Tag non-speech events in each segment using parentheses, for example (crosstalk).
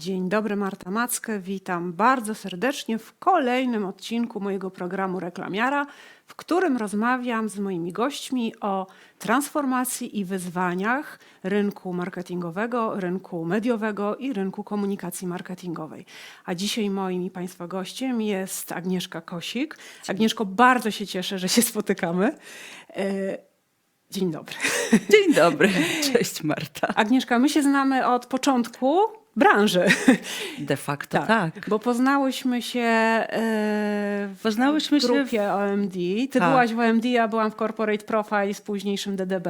Dzień dobry, Marta Mackę. Witam bardzo serdecznie w kolejnym odcinku mojego programu Reklamiara, w którym rozmawiam z moimi gośćmi o transformacji i wyzwaniach rynku marketingowego, rynku mediowego i rynku komunikacji marketingowej. A dzisiaj moim i Państwa gościem jest Agnieszka Kosik. Agnieszko, bardzo się cieszę, że się spotykamy. E, Dzień dobry. Dzień dobry, (laughs) cześć Marta. Agnieszka, my się znamy od początku branży. De facto tak. Bo poznałyśmy się e, w Poznałyśmy się w- grupie OMD. Ty Tak. byłaś w OMD, ja byłam w Corporate Profile z późniejszym DDB.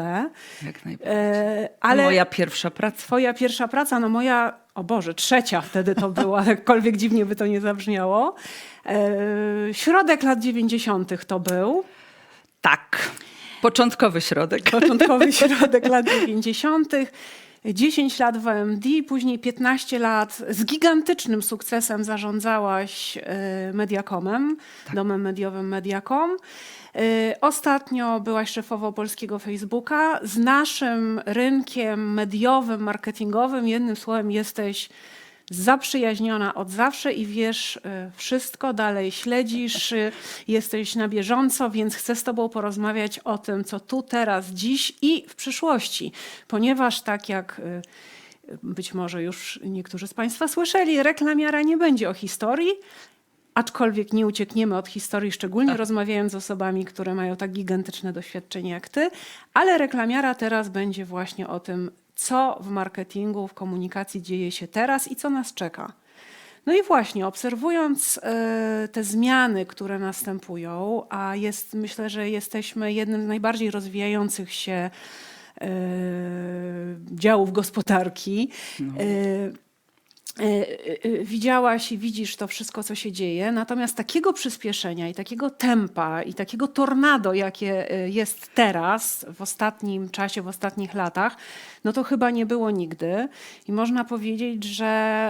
Jak najbardziej. E, ale Moja pierwsza praca. twoja pierwsza praca, no moja, o Boże, trzecia wtedy to była, (laughs) jakkolwiek dziwnie by to nie zabrzmiało. E, środek lat 90. to był. Tak. Początkowy środek. Początkowy (laughs) środek lat 90. 10 lat w OMD, później 15 lat z gigantycznym sukcesem zarządzałaś e, Mediacomem, domem mediowym Mediacom. E, Ostatnio byłaś szefową polskiego Facebooka. Z naszym rynkiem mediowym, marketingowym, jednym słowem, jesteś zaprzyjaźniona od zawsze i wiesz y, wszystko, dalej śledzisz, y, jesteś na bieżąco, więc chcę z Tobą porozmawiać o tym, co tu, teraz, dziś i w przyszłości. Ponieważ tak jak y, być może już niektórzy z Państwa słyszeli, reklamiara nie będzie o historii, Aczkolwiek nie uciekniemy od historii, szczególnie rozmawiając z osobami, które mają tak gigantyczne doświadczenie jak ty, ale reklamiara teraz będzie właśnie o tym, co w marketingu, w komunikacji dzieje się teraz i co nas czeka. No i właśnie, obserwując e, te zmiany, które następują, a jest, myślę, że jesteśmy jednym z najbardziej rozwijających się e, działów gospodarki. E, e, widziałaś i widzisz to wszystko, co się dzieje, natomiast takiego przyspieszenia i takiego tempa i takiego tornado, jakie e, jest teraz, w ostatnim czasie, w ostatnich latach, no to chyba nie było nigdy. I można powiedzieć, że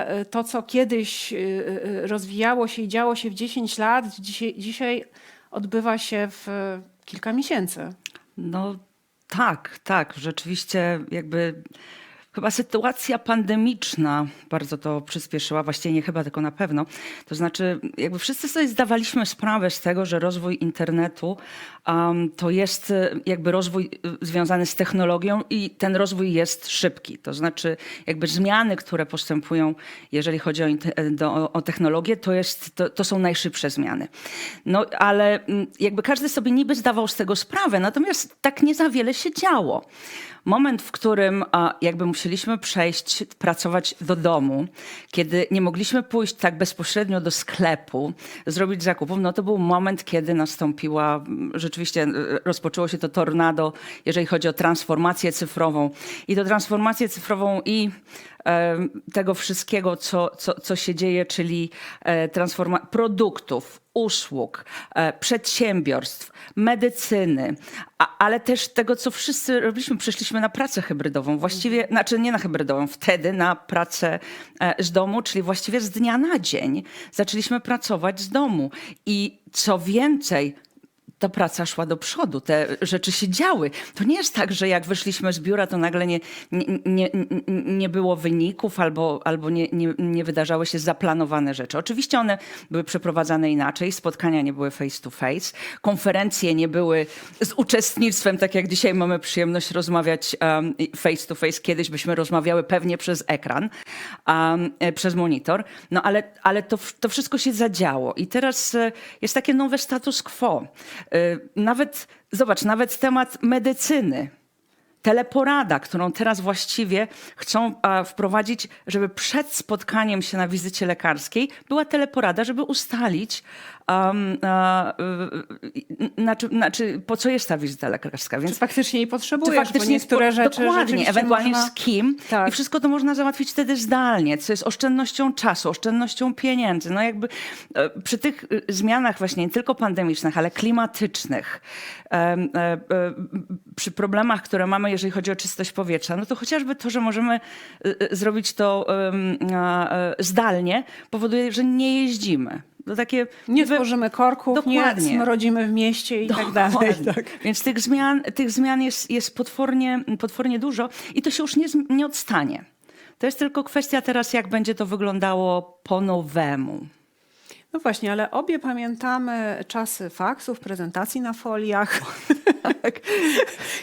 e, to, co kiedyś e, e, rozwijało się i działo się w 10 lat, dzisiaj, dzisiaj odbywa się w e, kilka miesięcy. No tak, tak. Rzeczywiście jakby chyba sytuacja pandemiczna bardzo to przyspieszyła. Właściwie nie chyba, tylko na pewno. To znaczy jakby wszyscy sobie zdawaliśmy sprawę z tego, że rozwój internetu um, to jest e, jakby rozwój e, związany z technologią i ten rozwój jest szybki. To znaczy jakby zmiany, które postępują, jeżeli chodzi o, inte- do, o technologię, to, jest, to, to są najszybsze zmiany. No ale mm, jakby każdy sobie niby zdawał z tego sprawę, natomiast tak nie za wiele się działo. Moment, w którym a, jakby musieliśmy przejść, pracować do domu, kiedy nie mogliśmy pójść tak bezpośrednio do sklepu, zrobić zakupów, no to był moment, kiedy nastąpiła, rzeczywiście e, rozpoczęło się to tornado, jeżeli chodzi o transformację cyfrową. I to transformację cyfrową i tego wszystkiego, co, co, co się dzieje, czyli e, transforma- produktów, usług, e, przedsiębiorstw, medycyny, a, ale też tego, co wszyscy robiliśmy. Przeszliśmy na pracę hybrydową, właściwie, znaczy nie na hybrydową, wtedy na pracę e, z domu, czyli właściwie z dnia na dzień zaczęliśmy pracować z domu. I co więcej, ta praca szła do przodu, te rzeczy się działy. To nie jest tak, że jak wyszliśmy z biura, to nagle nie, nie, nie, nie było wyników albo, albo nie, nie, nie wydarzały się zaplanowane rzeczy. Oczywiście one były przeprowadzane inaczej, spotkania nie były face to face, konferencje nie były z uczestnictwem, tak jak dzisiaj mamy przyjemność rozmawiać um, face to face. Kiedyś byśmy rozmawiały pewnie przez ekran, um, przez monitor, no ale, ale to, to wszystko się zadziało i teraz e, jest takie nowe status quo. E, Nawet, zobacz, nawet temat medycyny. Teleporada, którą teraz właściwie chcą wprowadzić, żeby przed spotkaniem się na wizycie lekarskiej była teleporada, żeby ustalić, um, a, y, y, znaczy, znaczy, po co jest ta wizyta lekarska. Więc Czy faktycznie jej potrzebujesz, faktycznie bo niektóre rzeczy Dokładnie, ewentualnie można... z kim. Tak. I wszystko to można załatwić wtedy zdalnie, co jest oszczędnością czasu, oszczędnością pieniędzy. No jakby e, przy tych e, zmianach właśnie nie tylko pandemicznych, ale klimatycznych, e, przy problemach, które mamy, jeżeli chodzi o czystość powietrza, no to chociażby to, że możemy zrobić to e, zdalnie, powoduje, że nie jeździmy. To takie Nie wy- tworzymy korków, nie Dokładnie. smrodzimy w mieście i tak dalej. Dokładnie. Tak. Więc tych zmian, tych zmian jest, jest potwornie, potwornie dużo i to się już nie, nie odstanie. To jest tylko kwestia teraz, jak będzie to wyglądało po nowemu. No właśnie, ale obie pamiętamy czasy faksów, prezentacji na foliach, (laughs)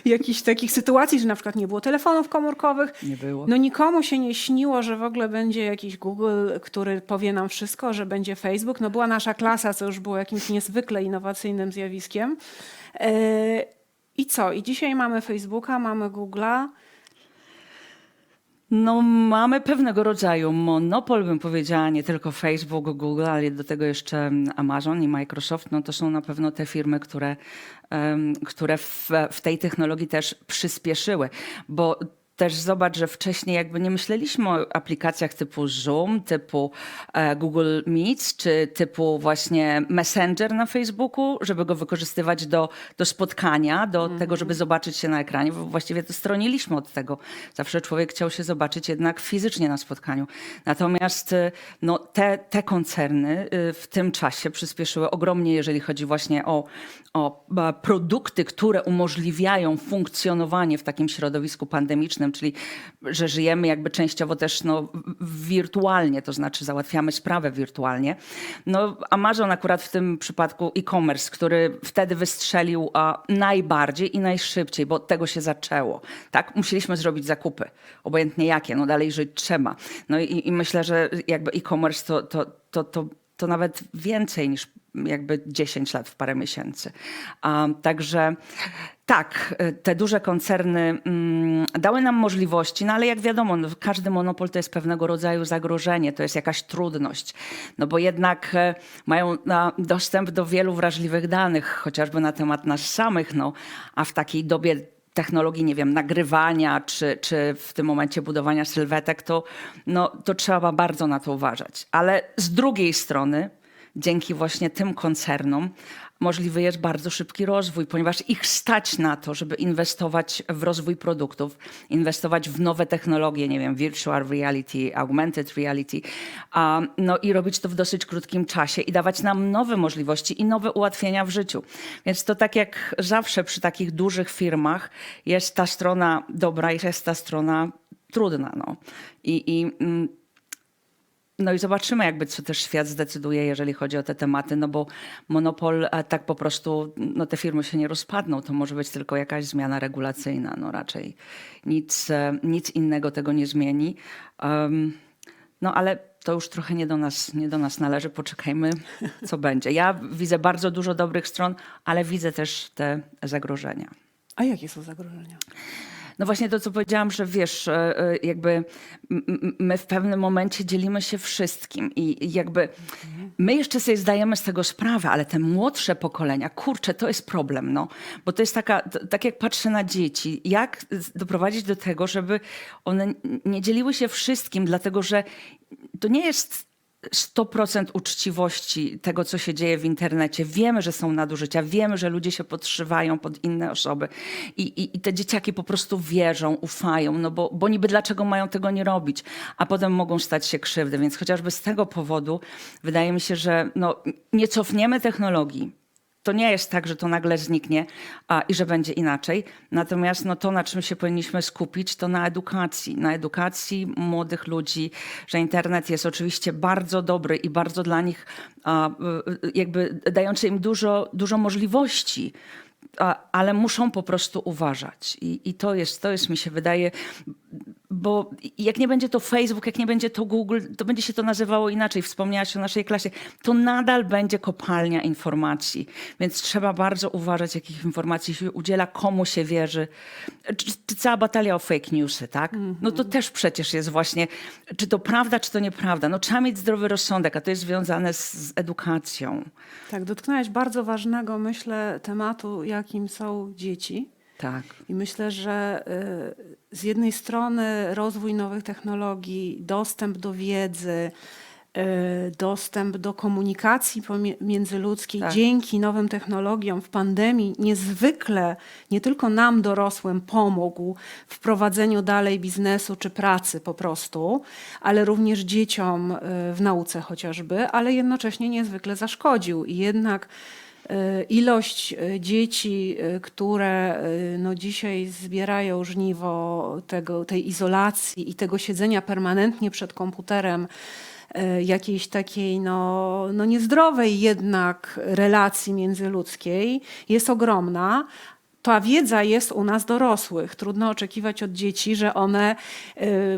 jakichś takich sytuacji, że na przykład nie było telefonów komórkowych. Nie było. No nikomu się nie śniło, że w ogóle będzie jakiś Google, który powie nam wszystko, że będzie Facebook. No była nasza klasa, co już było jakimś niezwykle innowacyjnym zjawiskiem. E, I co? I dzisiaj mamy Facebooka, mamy Google'a. No, mamy pewnego rodzaju monopol, bym powiedziała, nie tylko Facebook, Google, ale do tego jeszcze Amazon i Microsoft. No, to są na pewno te firmy, które, które w, w tej technologii też przyspieszyły, bo też zobacz, że wcześniej jakby nie myśleliśmy o aplikacjach typu Zoom, typu e, Google Meet, czy typu właśnie Messenger na Facebooku, żeby go wykorzystywać do, do spotkania, do tego, żeby zobaczyć się na ekranie. Właściwie to stroniliśmy od tego. Zawsze człowiek chciał się zobaczyć jednak fizycznie na spotkaniu. Natomiast e, no, te, te koncerny e, w tym czasie przyspieszyły ogromnie, jeżeli chodzi właśnie o, o produkty, które umożliwiają funkcjonowanie w takim środowisku pandemicznym, czyli że żyjemy jakby częściowo też no, wirtualnie, to znaczy załatwiamy sprawę wirtualnie. No, Amazon akurat w tym przypadku e-commerce, który wtedy wystrzelił a, najbardziej i najszybciej, bo od tego się zaczęło. Tak, musieliśmy zrobić zakupy, obojętnie jakie, no dalej żyć trzeba. No i, i myślę, że jakby e-commerce to, to, to, to, to nawet więcej niż jakby 10 lat w parę miesięcy. A, także tak, te duże koncerny mm, dały nam możliwości, no ale jak wiadomo, no, każdy monopol to jest pewnego rodzaju zagrożenie, to jest jakaś trudność, no bo jednak e, mają na, dostęp do wielu wrażliwych danych, chociażby na temat nas samych, no, a w takiej dobie technologii, nie wiem, nagrywania, czy, czy w tym momencie budowania sylwetek, to, no, to trzeba bardzo na to uważać. Ale z drugiej strony, dzięki właśnie tym koncernom możliwy jest bardzo szybki rozwój, ponieważ ich stać na to, żeby inwestować w rozwój produktów, inwestować w nowe technologie, nie wiem, virtual reality, augmented reality, no i robić to w dosyć krótkim czasie i dawać nam nowe możliwości i nowe ułatwienia w życiu. Więc to tak jak zawsze przy takich dużych firmach jest ta strona dobra i jest ta strona trudna. No. I, i mm, no i zobaczymy, jakby co też świat zdecyduje, jeżeli chodzi o te tematy, no bo monopol tak po prostu, no te firmy się nie rozpadną, to może być tylko jakaś zmiana regulacyjna, no raczej nic, e, nic innego tego nie zmieni. Em, no ale to już trochę nie do, nas, nie do nas należy, poczekajmy, co (laughs) będzie. Ja widzę bardzo dużo dobrych stron, ale widzę też te zagrożenia. A jakie są zagrożenia? No właśnie to, co powiedziałam, że wiesz, e, e, jakby my w pewnym momencie dzielimy się wszystkim i jakby my jeszcze sobie zdajemy z tego sprawę, ale te młodsze pokolenia, kurczę, to jest problem, no. Bo to jest taka, tak jak patrzę na dzieci, jak doprowadzić do tego, żeby one nie dzieliły się wszystkim, dlatego że to nie jest 100% uczciwości tego, co się dzieje w internecie. Wiemy, że są nadużycia, wiemy, że ludzie się podszywają pod inne osoby i, i, i te dzieciaki po prostu wierzą, ufają, no bo, bo niby dlaczego mają tego nie robić, a potem mogą stać się krzywdy. Więc chociażby z tego powodu wydaje mi się, że no, nie cofniemy technologii. To nie jest tak, że to nagle zniknie a, i że będzie inaczej. Natomiast no, to, na czym się powinniśmy skupić, to na edukacji. Na edukacji młodych ludzi, że internet jest oczywiście bardzo dobry i bardzo dla nich a, y, jakby dający im dużo, dużo możliwości. Ale muszą po prostu uważać. I, i to, jest, to jest, mi się wydaje, bo jak nie będzie to Facebook, jak nie będzie to Google, to będzie się to nazywało inaczej. Wspomniałaś o naszej klasie. To nadal będzie kopalnia informacji. Więc trzeba bardzo uważać, jakich informacji się udziela, komu się wierzy. Czy, czy cała batalia o fake newsy, tak? No to też przecież jest właśnie, czy to prawda, czy to nieprawda. No trzeba mieć zdrowy rozsądek, a to jest związane z, z edukacją. Tak, dotknąłeś bardzo ważnego, myślę, tematu, jakim są dzieci. Tak. I myślę, że y, z jednej strony rozwój nowych technologii, dostęp do wiedzy, y, dostęp do komunikacji międzyludzkiej Tak. dzięki nowym technologiom w pandemii niezwykle nie tylko nam dorosłym pomógł w prowadzeniu dalej biznesu czy pracy po prostu, ale również dzieciom y, w nauce chociażby, ale jednocześnie niezwykle zaszkodził. I jednak ilość y, dzieci, y, które no dzisiaj zbierają żniwo tego, tej izolacji i tego siedzenia permanentnie przed komputerem, jakiejś takiej no, no niezdrowej jednak relacji międzyludzkiej jest ogromna. Ta wiedza jest u nas dorosłych. Trudno oczekiwać od dzieci, że one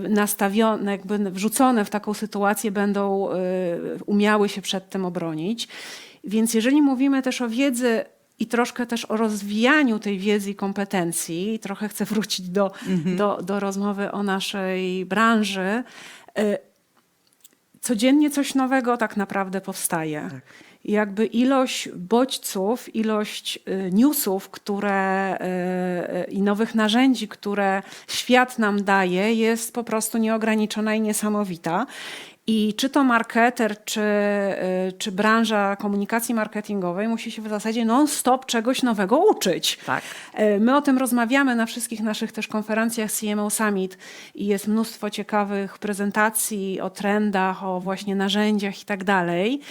nastawione, jakby wrzucone w taką sytuację będą umiały się przed tym obronić. Więc jeżeli mówimy też o wiedzy i troszkę też o rozwijaniu tej wiedzy i kompetencji, trochę chcę wrócić do, do, do rozmowy o naszej branży, y, codziennie coś nowego tak naprawdę powstaje. I Jakby ilość bodźców, ilość y, newsów, które y, i nowych narzędzi, które świat nam daje, jest po prostu nieograniczona i niesamowita. I czy to marketer, czy, y, czy branża komunikacji marketingowej musi się w zasadzie non-stop czegoś nowego uczyć. Tak. E, My o tym rozmawiamy na wszystkich naszych też konferencjach CMO Summit i jest mnóstwo ciekawych prezentacji o trendach, o właśnie narzędziach i tak dalej.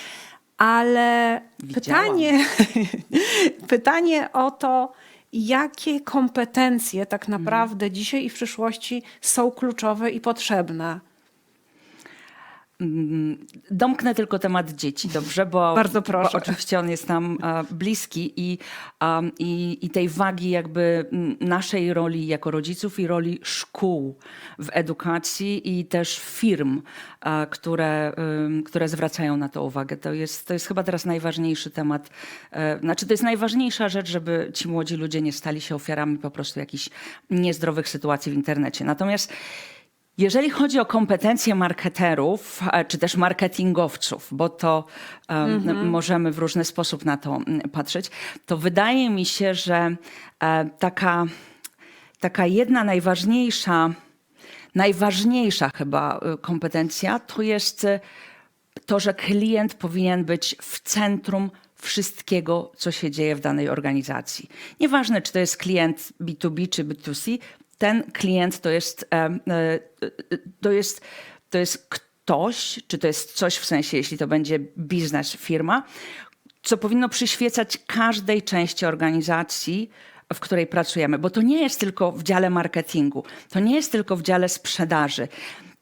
Ale Widziałam. pytanie, (laughs) pytanie o to, jakie kompetencje tak naprawdę dzisiaj i w przyszłości są kluczowe i potrzebne. Domknę tylko temat dzieci, dobrze? Bo, Bardzo proszę. Bo oczywiście on jest nam e, bliski i, i, i tej wagi jakby m, naszej roli jako rodziców i roli szkół w edukacji i też firm, e, które, które zwracają na to uwagę. To jest, to jest chyba teraz najważniejszy temat. E, Znaczy to jest najważniejsza rzecz, żeby ci młodzi ludzie nie stali się ofiarami po prostu jakichś niezdrowych sytuacji w internecie. Natomiast jeżeli chodzi o kompetencje marketerów, e, czy też marketingowców, bo to um, możemy w różny sposób na to patrzeć, to wydaje mi się, że e, taka, taka jedna najważniejsza, najważniejsza chyba e, kompetencja to jest e, to, że klient powinien być w centrum wszystkiego, co się dzieje w danej organizacji. Nieważne, czy to jest klient B2B czy B2C, ten klient to jest, e, to jest, to jest ktoś, czy to jest coś w sensie, jeśli to będzie biznes, firma, co powinno przyświecać każdej części organizacji, w której pracujemy, bo to nie jest tylko w dziale marketingu, to nie jest tylko w dziale sprzedaży.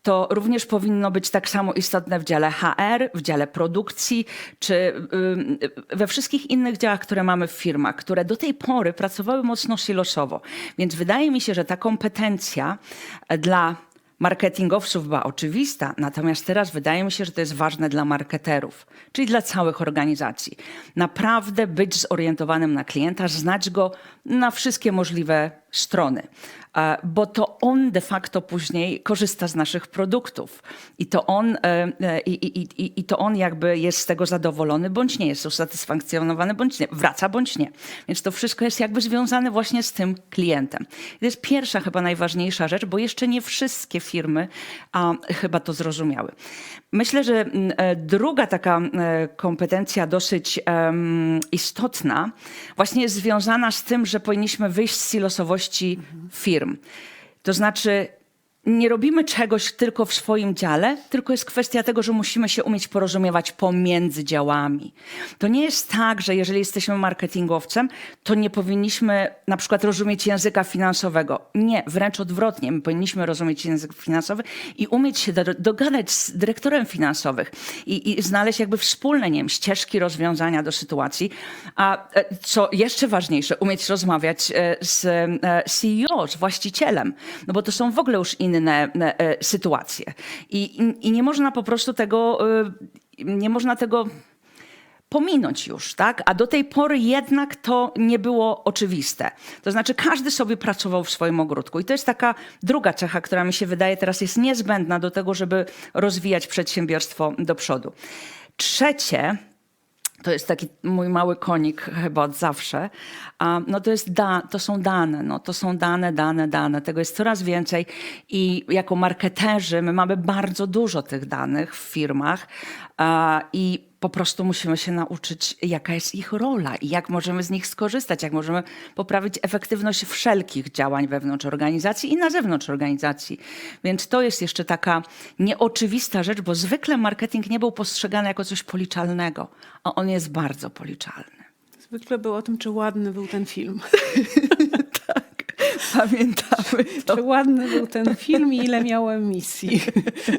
To również powinno być tak samo istotne w dziale HR, w dziale produkcji, czy we wszystkich innych działach, które mamy w firmach, które do tej pory pracowały mocno silosowo. Więc wydaje mi się, że ta kompetencja e, dla marketingowców była oczywista, natomiast teraz wydaje mi się, że to jest ważne dla marketerów, czyli dla całych organizacji. Naprawdę być zorientowanym na klienta, znać go na wszystkie możliwe strony, e, bo to on de facto później korzysta z naszych produktów i to on, e, e, i, i, i, i to on jakby jest z tego zadowolony, bądź nie, jest usatysfakcjonowany, bądź nie, wraca, bądź nie. Więc to wszystko jest jakby związane właśnie z tym klientem. To jest pierwsza chyba najważniejsza rzecz, bo jeszcze nie wszystkie firmy a, chyba to zrozumiały. Myślę, że druga taka kompetencja dosyć em, istotna właśnie jest związana z tym, że powinniśmy wyjść z silosowości firm. To znaczy nie robimy czegoś tylko w swoim dziale, tylko jest kwestia tego, że musimy się umieć porozumiewać pomiędzy działami. To nie jest tak, że jeżeli jesteśmy marketingowcem, to nie powinniśmy na przykład rozumieć języka finansowego. Nie, wręcz odwrotnie. My powinniśmy rozumieć język finansowy i umieć się do, dogadać z dyrektorem finansowym i, i znaleźć jakby wspólne, nie wiem, ścieżki rozwiązania do sytuacji. A e, co jeszcze ważniejsze, umieć rozmawiać e, z e, CEO, z właścicielem, no bo to są w ogóle już inne e, sytuacje. I, i, I nie można po prostu tego, e, nie można tego pominąć już, tak? A do tej pory jednak to nie było oczywiste. To znaczy każdy sobie pracował w swoim ogródku i to jest taka druga cecha, która mi się wydaje teraz jest niezbędna do tego, żeby rozwijać przedsiębiorstwo do przodu. Trzecie, to jest taki mój mały konik chyba od zawsze. No to, jest da, to są dane, no to są dane, dane, dane. Tego jest coraz więcej i jako marketerzy my mamy bardzo dużo tych danych w firmach i po prostu musimy się nauczyć, jaka jest ich rola i jak możemy z nich skorzystać, jak możemy poprawić efektywność wszelkich działań wewnątrz organizacji i na zewnątrz organizacji. Więc to jest jeszcze taka nieoczywista rzecz, bo zwykle marketing nie był postrzegany jako coś policzalnego, a on jest bardzo policzalny. Zwykle było o tym, czy ładny był ten film. (laughs) (laughs) Pamiętamy to. Czy ładny był ten film i ile miał emisji.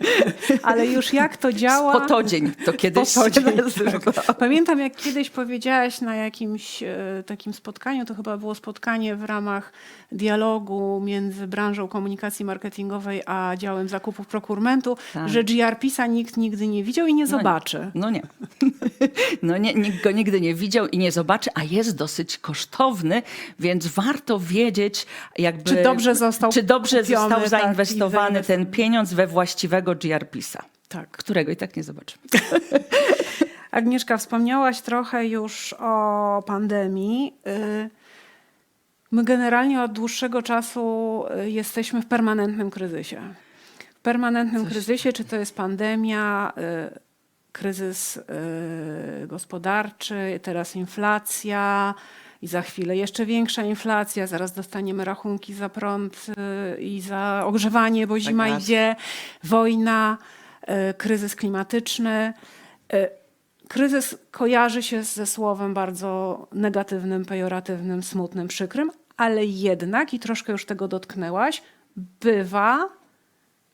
(laughs) Ale już jak to działa... Potodzień to kiedyś Potodzień, nazywa. Pamiętam, jak kiedyś powiedziałaś na jakimś e, takim spotkaniu, to chyba było spotkanie w ramach dialogu między branżą komunikacji marketingowej a działem zakupów prokurmentu, Tak. że GRPisa nikt nigdy nie widział i nie zobaczy. No nie. (laughs) No nie, nikt go nigdy nie widział i nie zobaczy, a jest dosyć kosztowny, więc warto wiedzieć, jakby, Czy dobrze został czy dobrze kupiony, został tak, zainwestowany ten pieniądz we właściwego GRPisa, Tak. którego i tak nie zobaczymy. (laughs) Agnieszka, wspomniałaś trochę już o pandemii. Y, My generalnie od dłuższego czasu y, jesteśmy w permanentnym kryzysie. W permanentnym kryzysie, czy to jest pandemia, y, kryzys gospodarczy, teraz inflacja i za chwilę jeszcze większa inflacja, zaraz dostaniemy rachunki za prąd y, i za ogrzewanie, bo zima gaz. idzie, wojna, y, kryzys klimatyczny. Y, Kryzys kojarzy się ze słowem bardzo negatywnym, pejoratywnym, smutnym, przykrym, ale jednak, i troszkę już tego dotknęłaś, bywa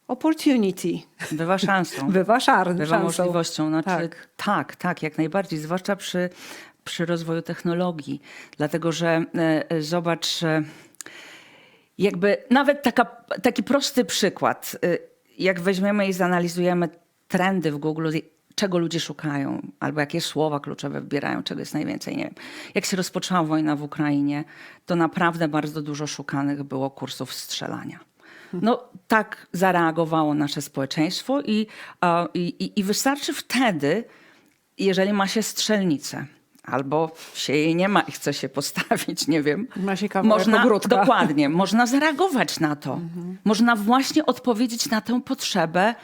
opportunity, Bywa szansą. (laughs) bywa szar, bywa szansą. możliwością. Znaczy, Tak. tak. tak, jak najbardziej, zwłaszcza przy, przy rozwoju technologii. Dlatego, że e, e, zobacz, e, jakby nawet taka, taki prosty przykład. Jak weźmiemy i zanalizujemy trendy w Google, czego ludzie szukają, albo jakie słowa kluczowe wbierają, czego jest najwięcej. Nie wiem. Jak się rozpoczęła wojna w Ukrainie, to naprawdę bardzo dużo szukanych było kursów strzelania. No tak zareagowało nasze społeczeństwo i, i- i wystarczy wtedy, jeżeli ma się strzelnicę. Albo się jej nie ma i chce się postawić, nie wiem. Ma się kawałek Można, ogródka. dokładnie, można zareagować na to. Można właśnie odpowiedzieć na tę potrzebę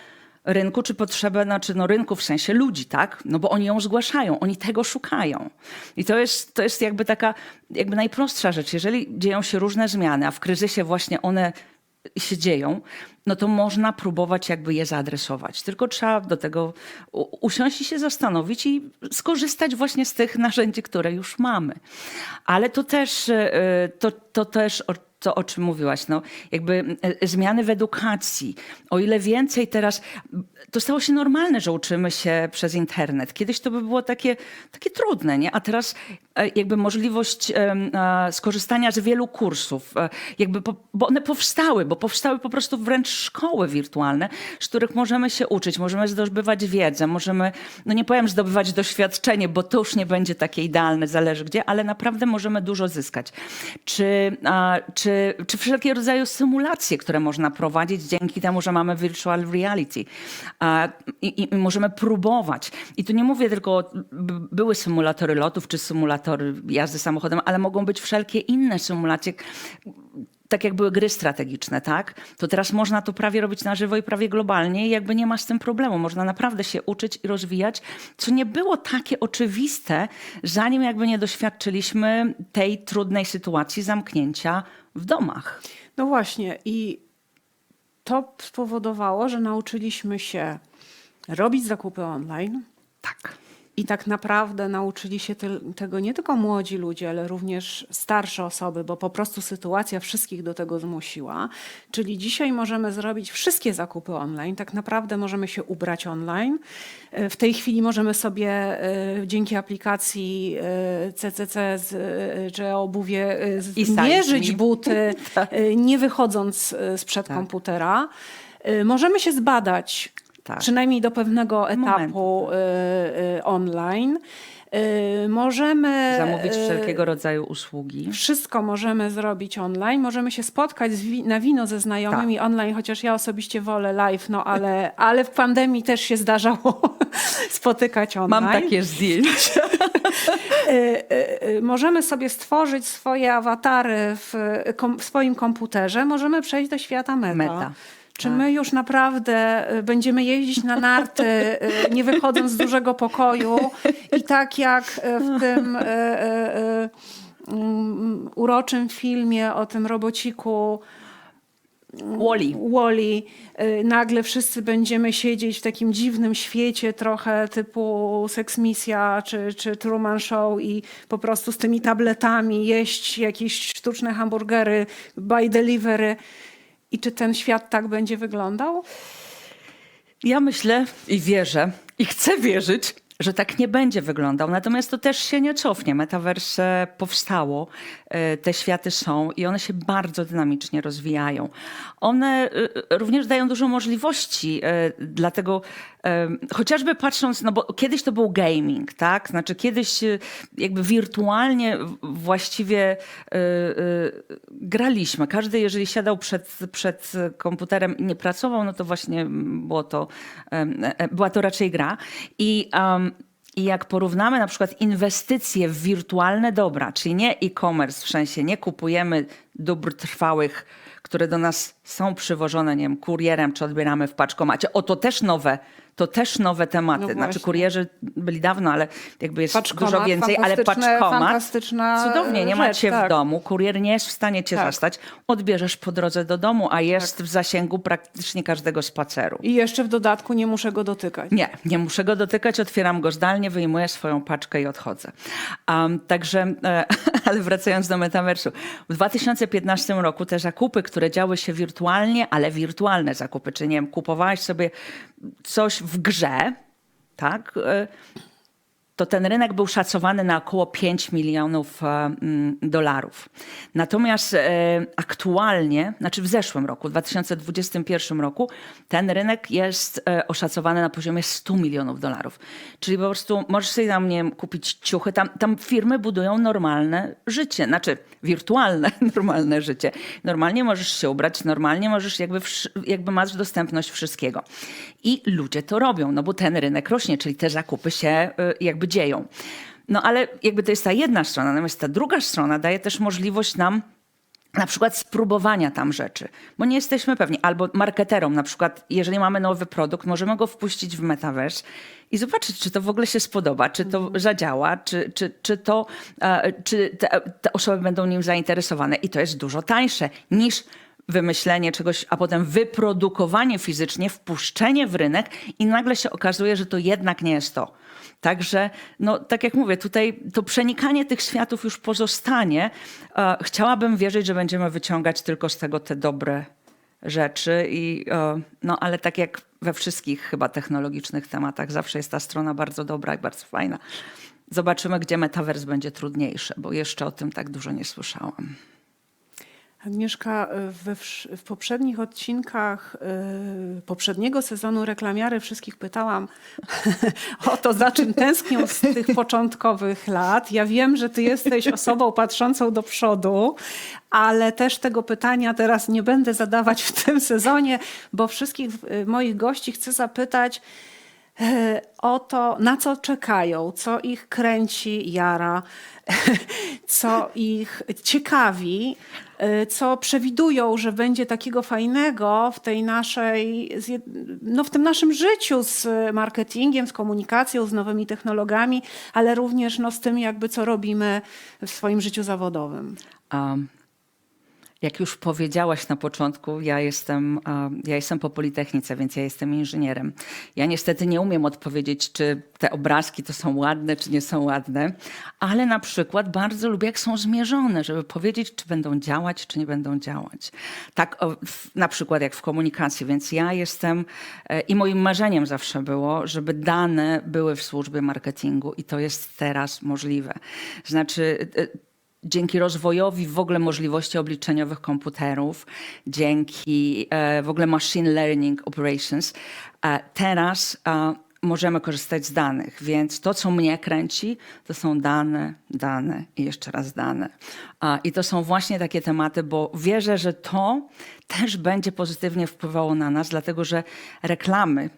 rynku, czy potrzebę, znaczy no rynku w sensie ludzi, tak? No bo oni ją zgłaszają, oni tego szukają. I to jest, to jest jakby taka, jakby najprostsza rzecz. Jeżeli dzieją się różne zmiany, a w kryzysie właśnie one się dzieją, no to można próbować jakby je zaadresować. Tylko trzeba do tego usiąść i się zastanowić i skorzystać właśnie z tych narzędzi, które już mamy. Ale to też, e, to, to też to, o czym mówiłaś, no, jakby e, zmiany w edukacji. O ile więcej teraz, to stało się normalne, że uczymy się przez internet. Kiedyś to by było takie, takie trudne, nie? A teraz e, jakby możliwość skorzystania z wielu kursów, e, jakby bo one powstały, bo powstały po prostu wręcz szkoły wirtualne, z których możemy się uczyć, możemy zdobywać wiedzę, możemy, no nie powiem zdobywać doświadczenie, bo to już nie będzie takie idealne, zależy gdzie, ale naprawdę możemy dużo zyskać. Czy, a, czy, czy wszelkiego rodzaju symulacje, które można prowadzić dzięki temu, że mamy virtual reality. I, I możemy próbować. I tu nie mówię tylko, były symulatory lotów, czy symulatory jazdy samochodem, ale mogą być wszelkie inne symulacje tak jak były gry strategiczne, tak? To teraz można to prawie robić na żywo i prawie globalnie i jakby nie ma z tym problemu. Można naprawdę się uczyć i rozwijać, co nie było takie oczywiste, zanim jakby nie doświadczyliśmy tej trudnej sytuacji zamknięcia w domach. No właśnie i to spowodowało, że nauczyliśmy się robić zakupy online, Tak. I tak naprawdę nauczyli się te, tego nie tylko młodzi ludzie, ale również starsze osoby, bo po prostu sytuacja wszystkich do tego zmusiła. Czyli dzisiaj możemy zrobić wszystkie zakupy online, tak naprawdę możemy się ubrać online. E, W tej chwili możemy sobie e, dzięki aplikacji CCC z, e, czy obuwie zmierzyć buty, (laughs) e, nie wychodząc sprzed Tak. komputera. Możemy się zbadać Tak. przynajmniej do pewnego etapu Momentu, y, y, online. Y, możemy Zamówić y, wszelkiego rodzaju usługi. Wszystko możemy zrobić online. Możemy się spotkać wi- na wino ze znajomymi Tak. online, chociaż ja osobiście wolę live, no ale, ale w pandemii też się zdarzało (laughs) spotykać online. Mam takie zdjęcia. (laughs) Y, możemy sobie stworzyć swoje awatary w, kom, w swoim komputerze. Możemy przejść do świata meta. Meta. Czy Tak. my już naprawdę y, będziemy jeździć na narty, y, nie wychodząc z dużego pokoju i tak jak y, w tym y, y, y, mm, uroczym filmie o tym robociku Wall-E. Wally, nagle wszyscy będziemy siedzieć w takim dziwnym świecie, trochę typu Sex Misja czy, czy Truman Show i po prostu z tymi tabletami jeść jakieś sztuczne hamburgery by delivery. I czy ten świat tak będzie wyglądał? Ja myślę i wierzę, i chcę wierzyć, że tak nie będzie wyglądał. Natomiast to też się nie cofnie. Metaverse powstało, e, te światy są i one się bardzo dynamicznie rozwijają. One e, również dają dużo możliwości, e, dlatego chociażby patrząc, no bo kiedyś to był gaming, tak? Znaczy kiedyś jakby wirtualnie właściwie graliśmy. Każdy, jeżeli siadał przed, przed komputerem i nie pracował, no to właśnie było to, była to raczej gra. I, um, I jak porównamy na przykład inwestycje w wirtualne dobra, czyli nie e-commerce, w sensie nie kupujemy dóbr trwałych, które do nas są przywożone, nie wiem, kurierem, czy odbieramy w paczkomacie. O, to też nowe, to też nowe tematy. No znaczy kurierzy byli dawno, ale jakby jest Paczkomat, dużo więcej, ale paczkomat, fantastyczna cudownie, nie ma rzecz, w tak. domu, kurier nie jest w stanie cię Tak. zastać, odbierzesz po drodze do domu, a jest w zasięgu praktycznie każdego spaceru. I jeszcze w dodatku nie muszę go dotykać. Nie, nie muszę go dotykać, otwieram go zdalnie, wyjmuję swoją paczkę i odchodzę. Um, także, e, (laughs) ale wracając do metaversu. W 2015 roku te zakupy, które działy się wirtualnie, ale wirtualne zakupy, czy nie wiem, kupowałeś sobie coś w grze, tak? To ten rynek był szacowany na około 5 milionów e, mm, dolarów. Natomiast e, aktualnie, znaczy w zeszłym roku, w 2021 roku, ten rynek jest e, oszacowany na poziomie 100 milionów dolarów. Czyli po prostu możesz sobie tam nie wiem, kupić ciuchy, tam, tam firmy budują normalne życie, znaczy wirtualne (laughs) normalne życie. Normalnie możesz się ubrać, normalnie możesz jakby, jakby masz dostępność wszystkiego. I ludzie to robią, no bo ten rynek rośnie, czyli te zakupy się jakby dzieją. No ale jakby to jest ta jedna strona, natomiast ta druga strona daje też możliwość nam na przykład spróbowania tam rzeczy, bo nie jesteśmy pewni. Albo marketerom na przykład, jeżeli mamy nowy produkt, możemy go wpuścić w metaverse i zobaczyć, czy to w ogóle się spodoba, czy to zadziała, czy, czy, czy, to, e, czy te, te osoby będą nim zainteresowane. I to jest dużo tańsze niż wymyślenie czegoś, a potem wyprodukowanie fizycznie, wpuszczenie w rynek i nagle się okazuje, że to jednak nie jest to. Także, no, tak jak mówię, tutaj to przenikanie tych światów już pozostanie. Chciałabym wierzyć, że będziemy wyciągać tylko z tego te dobre rzeczy, i, e, no, ale tak jak we wszystkich chyba technologicznych tematach, zawsze jest ta strona bardzo dobra i bardzo fajna. Zobaczymy, gdzie metavers będzie trudniejszy, bo jeszcze o tym tak dużo nie słyszałam. Agnieszka, we, wsz- w poprzednich odcinkach y, poprzedniego sezonu reklamiary wszystkich pytałam (laughs) o to, za czym tęsknią z tych początkowych lat. Ja wiem, że ty jesteś osobą patrzącą do przodu, ale też tego pytania teraz nie będę zadawać w tym sezonie, bo wszystkich y, moich gości chcę zapytać, e, o to, na co czekają, co ich kręci, jara, (laughs) co ich ciekawi, e, co przewidują, że będzie takiego fajnego w tej naszej, no w tym naszym życiu z marketingiem, z komunikacją, z nowymi technologiami, ale również no, z tym jakby co robimy w swoim życiu zawodowym. Um, jak już powiedziałaś na początku, ja jestem, ja jestem po Politechnice, więc ja jestem inżynierem. Ja niestety nie umiem odpowiedzieć, czy te obrazki to są ładne, czy nie są ładne, ale na przykład bardzo lubię, jak są zmierzone, żeby powiedzieć, czy będą działać, czy nie będą działać. Tak na przykład jak w komunikacji, więc ja jestem e, i moim marzeniem zawsze było, żeby dane były w służbie marketingu i to jest teraz możliwe. Znaczy, e, dzięki rozwojowi w ogóle możliwości obliczeniowych komputerów, dzięki e, w ogóle machine learning operations, e, teraz e, możemy korzystać z danych. Więc to, co mnie kręci, to są dane, dane i jeszcze raz dane. I to są właśnie takie tematy, bo wierzę, że to też będzie pozytywnie wpływało na nas, dlatego że reklamy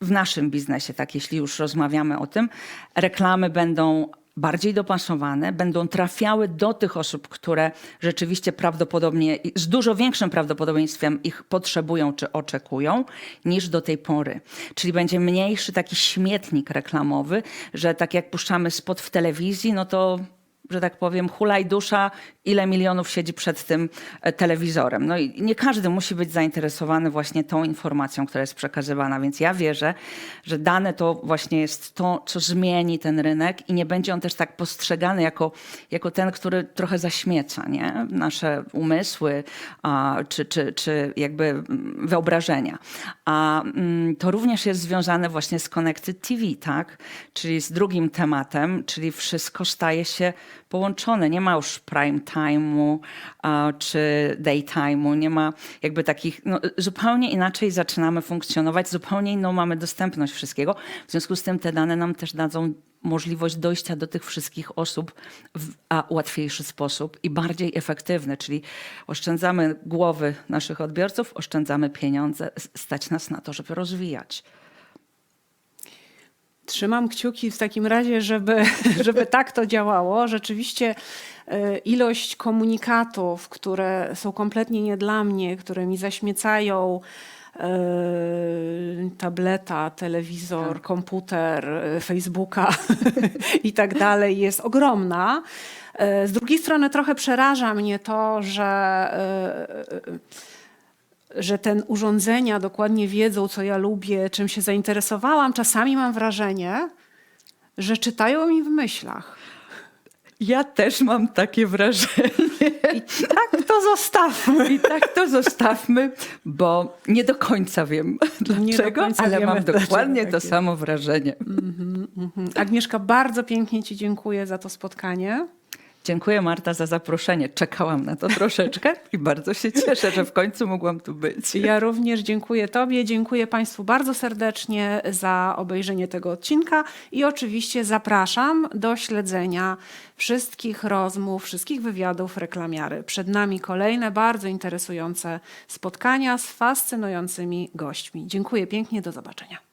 w naszym biznesie, tak jeśli już rozmawiamy o tym, reklamy będą bardziej dopasowane, będą trafiały do tych osób, które rzeczywiście prawdopodobnie, z dużo większym prawdopodobieństwem ich potrzebują czy oczekują, niż do tej pory. Czyli będzie mniejszy taki śmietnik reklamowy, że tak jak puszczamy spot w telewizji, no to że tak powiem, hulaj dusza, ile milionów siedzi przed tym e, telewizorem. No i nie każdy musi być zainteresowany właśnie tą informacją, która jest przekazywana, więc ja wierzę, że dane to właśnie jest to, co zmieni ten rynek i nie będzie on też tak postrzegany jako, jako ten, który trochę zaśmieca nie? nasze umysły a, czy, czy, czy jakby mm, wyobrażenia. A mm, to również jest związane właśnie z Connected TV, tak? Czyli z drugim tematem, czyli wszystko staje się połączone. Nie ma już prime time'u czy daytime'u, nie ma jakby takich, no, zupełnie inaczej zaczynamy funkcjonować, zupełnie inną mamy dostępność wszystkiego. W związku z tym te dane nam też dadzą możliwość dojścia do tych wszystkich osób w łatwiejszy sposób i bardziej efektywny, czyli oszczędzamy głowy naszych odbiorców, oszczędzamy pieniądze, stać nas na to, żeby rozwijać. Trzymam kciuki w takim razie, żeby, (laughs) żeby tak to działało. Rzeczywiście e, ilość komunikatów, które są kompletnie nie dla mnie, które mi zaśmiecają e, tableta, telewizor, komputer, e, Facebooka (laughs) i tak dalej jest ogromna. Z drugiej strony trochę przeraża mnie to, że że te urządzenia dokładnie wiedzą, co ja lubię, czym się zainteresowałam. Czasami mam wrażenie, że czytają mi w myślach. Ja też mam takie wrażenie. I tak to zostawmy. I tak to zostawmy, bo nie do końca wiem dlaczego, końca ale mam dokładnie tak to jest. samo wrażenie. Mhm. Agnieszka, bardzo pięknie Ci dziękuję za to spotkanie. Dziękuję Marta za zaproszenie. Czekałam na to troszeczkę i bardzo się cieszę, że w końcu mogłam tu być. Ja również dziękuję Tobie, dziękuję Państwu bardzo serdecznie za obejrzenie tego odcinka i oczywiście zapraszam do śledzenia wszystkich rozmów, wszystkich wywiadów reklamiary. Przed nami kolejne bardzo interesujące spotkania z fascynującymi gośćmi. Dziękuję pięknie, do zobaczenia.